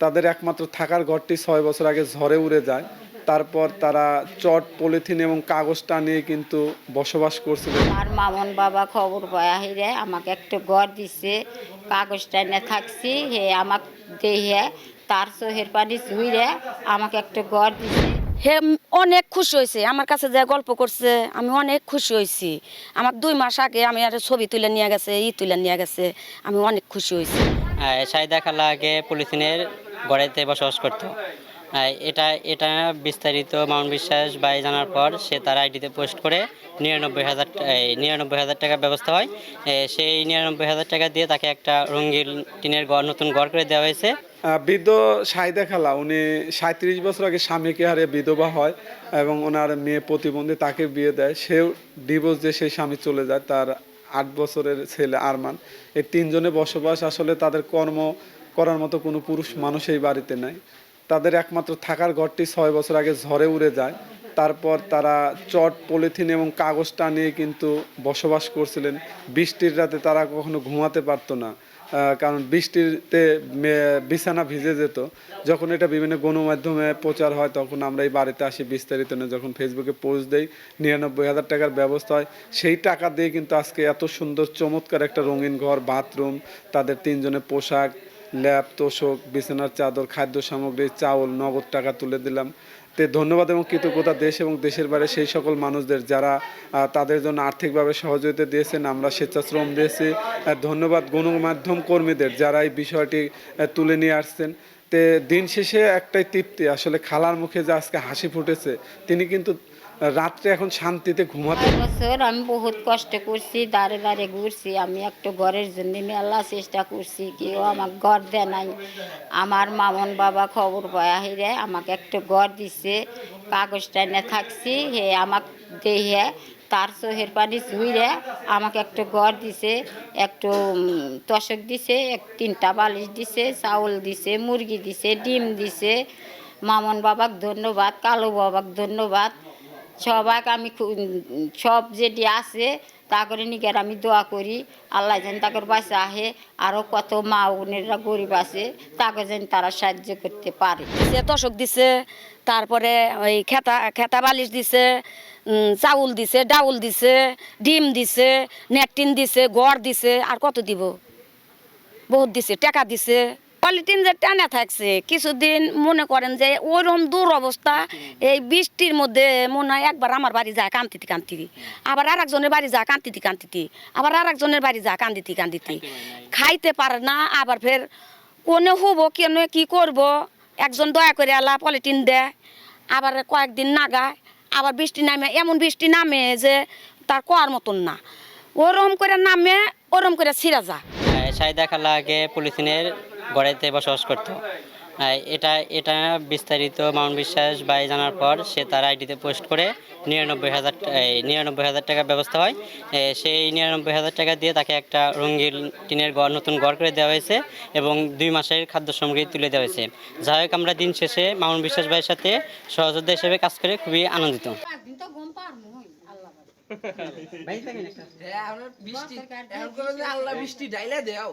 তাদের একমাত্র থাকার ঘরটি ছয় বছর আগে ঝড়ে উড়ে যায়। তারপর তারা চট পলিথিন এবং কাগজটা নিয়ে কিন্তু বসবাস করছিলেন আমার মামন বাবা খবর পায়া হিরে আমাকে একটা ঘর দিছে কাগজটা এনে থাকছি হে আমাক দেহে তার চোহের পানি জুইরে আমাকে একটা ঘর দিছে। হে অনেক খুশি হয়েছে আমার কাছে যে গল্প করছে আমি অনেক খুশি হয়েছি। আমার দুই মাস আগে আমি একটা ছবি তুলে নিয়ে গেছে ই তুলে নিয়ে গেছে আমি অনেক খুশি হয়েছি। সাইদা খালা আগে পলিথিনের গড়াইতে বসবাস করতো। এটা এটা বিস্তারিত মাউন্ট বিশ্বাস বাই জানার পর সে তার আইডিতে পোস্ট করে নিরানব্বই হাজার নিরানব্বই হাজার টাকার ব্যবস্থা হয়। সেই নিরানব্বই হাজার টাকা দিয়ে তাকে একটা রঙিন টিনের ঘর, নতুন ঘর করে দেওয়া হয়েছে। বৃদ্ধ সাইদা খালা, উনি সাঁত্রিশ বছর আগে স্বামীকে হারিয়ে বিধবা হয় এবং ওনার মেয়ে প্রতিবন্ধী তাকে বিয়ে দেয়। সেও ডিভোর্স দিয়ে সেই স্বামী চলে যায়, তার আট বছরের ছেলে আরমান। এই তিনজনে বসবাস, আসলে তাদের কর্ম করার মতো কোনো পুরুষ মানুষ এই বাড়িতে নাই। তাদের একমাত্র থাকার ঘরটি ছয় বছর আগে ঝড়ে উড়ে যায়। তারপর তারা চট পলিথিন এবং কাগজটা নিয়ে কিন্তু বসবাস করছিলেন। বৃষ্টির রাতে তারা কখনো ঘুমাতে পারতো না কারণ বৃষ্টিতে বিছানা ভিজে যেত। যখন এটা বিভিন্ন গণমাধ্যমে প্রচার হয়, তখন আমরা এই বাড়িতে আসি বিস্তারিত না যখন ফেসবুকে পোস্ট দেই, নিরানব্বই হাজার টাকার ব্যবস্থা হয়। সেই টাকা দিয়ে কিন্তু আজকে এত সুন্দর চমৎকার একটা রঙিন ঘর বাথরুম তাদের তিনজনের পোশাক ল্যাপ তোষক, বিছানার চাদর, খাদ্য সামগ্রী, চাউল, নগদ টাকা তুলে দিলাম। তে ধন্যবাদ এবং কৃতজ্ঞতা দেশ এবং দেশের বাইরে সেই সকল মানুষদের যারা তাদের জন্য আর্থিকভাবে সহযোগিতা দিয়েছেন। আমরা স্বেচ্ছাশ্রম দিয়েছি। ধন্যবাদ গণমাধ্যম কর্মীদের যারা এই বিষয়টি তুলে নিয়ে আসছেন। তে দিন শেষে একটাই তৃপ্তি, আসলে খালার মুখে যে আজকে হাসি ফুটেছে, তিনি কিন্তু রাত্রে এখন শান্তিতে ঘুমাতে বছর আমি বহুত কষ্ট করছি দাঁড়ে দাঁড়ে ঘুরছি, আমি একটা ঘরের জন্য মেলা চেষ্টা করছি, কেউ আমার ঘর দেয় নাই। আমার মামন বাবা খবর পায়া হিরে আমাকে একটা ঘর দিছে, কাগজটা এনে থাকছি, হে আমাক দেহে, তার চোহের পানি জুইরে আমাকে একটু ঘর দিছে, একটু তশক দিছে, এক তিনটা বালিশ দিছে, চাউল দিছে, মুরগি দিছে, ডিম দিছে। মামন বাবাক ধন্যবাদ, কালো বাবাক ধন্যবাদ। সবাই আমি সব যেটি আছে তা করে নিকের আমি দোয়া করি। আল্লাহ যেন তাকে বাসা আহে আরও কত মা বোনেরা গরিব আছে, তাকে যেন তারা সাহায্য করতে পারে। সে তশক দিছে, তারপরে ওই খেতা খেতা বালিশ দিছে চাউল দিছে ডাউল দিছে ডিম দিছে নেটিন দিছে গড় দিছে আর কত দিব? বহুত দিছে টাকা দিছে। পলিটিন যে টানা থাকছে কিছুদিন মনে করেন যে ওইরকম দূর অবস্থা এই বৃষ্টির মধ্যে মনে হয় একবার আমার বাড়ি যায় কান্তিতি কান্তিতি আবার আর একজনের বাড়ি যা কান্তিতি কান্তিতি আবার আর একজনের বাড়ি যা কান্দিতি কান্দিতি। খাইতে পারে না আবার ফের কোনে হব কেন কি করব? একজন দয়া করে আলা পলিটিন দেয় আবার কয়েকদিন নাগায় আবার বৃষ্টি নামে এমন বৃষ্টি নামে যে তার কোয়ার মতন না। ওরম করে নামে ওরম করে ছিঁড়া যা আহ, সাইদা খালা আগে পলিথিনের গড়াইতে বসবাস করতো। এটা এটা বিস্তারিত মাউন্ট বিশ্বাস বাই জানার পর সে তার আইডিতে পোস্ট করে নিরানব্বই হাজার নিরানব্বই হাজার টাকার ব্যবস্থা হয়। সেই নিরানব্বই হাজার টাকা দিয়ে তাকে একটা রঙিন টিনের ঘর নতুন ঘর করে দেওয়া হয়েছে এবং দুই মাসের খাদ্য সামগ্রী তুলে দেওয়া হয়েছে। যাই হোক আমরা দিন শেষে মাউন্ট বিশ্বাস ভাইয়ের সাথে সহযোদ্ধা হিসেবে কাজ করে খুবই আনন্দিত। বৃষ্টি এখন করে যে আল্লাহ বৃষ্টি ডাইলা দেও।